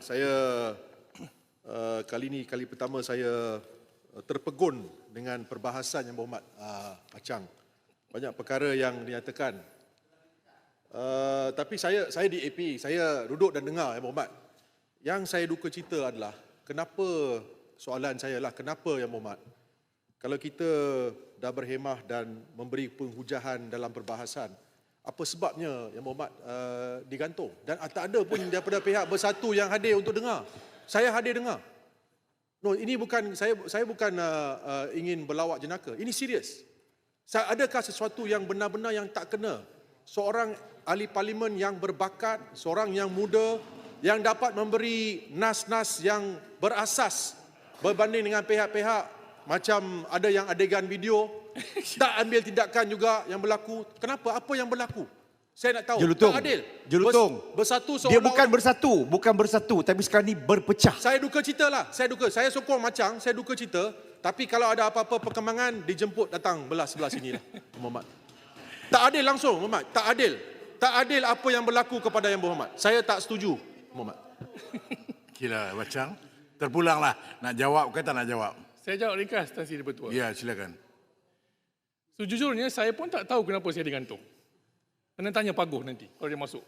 saya uh, kali ini kali pertama saya uh, terpegun dengan perbahasan yang berhormat uh, Acang. Banyak perkara yang dinyatakan. Uh, tapi saya saya di AP, saya duduk dan dengar yang berhormat. Yang saya duka cita adalah kenapa soalan saya lah kenapa yang berhormat kalau kita dah berhemah dan memberi penghujahan dalam perbahasan, apa sebabnya yang berhormat uh, digantung? Dan tak ada pun daripada pihak bersatu yang hadir untuk dengar. Saya hadir dengar. No, ini bukan saya saya bukan uh, uh, ingin berlawak jenaka. Ini serius. Sa- Adakah sesuatu yang benar-benar yang tak kena? Seorang ahli parlimen yang berbakat, seorang yang muda yang dapat memberi nas-nas yang berasas berbanding dengan pihak-pihak macam ada yang adegan video tak ambil tindakan juga yang berlaku. Kenapa? Apa yang berlaku? Saya nak tahu. Jelutong. Tak adil. Jelutong. Bers- bersatu Dia seolah-olah bukan bersatu, bukan bersatu, tapi sekarang ni berpecah. saya duka cita lah. Saya duka. Saya sokong macam, saya duka cita. Tapi kalau ada apa-apa perkembangan, dijemput datang belah sebelah sini lah. Muhammad. Tak adil langsung, Muhammad. Tak adil. Tak adil apa yang berlaku kepada yang berhormat. Saya tak setuju, Muhammad. Kira macam terpulanglah nak jawab ke tak nak jawab. Saya jawab ringkas Tan Sri Bertua. Ya, silakan. Sejujurnya saya pun tak tahu kenapa saya digantung. Kena tanya Paguh nanti kalau dia masuk.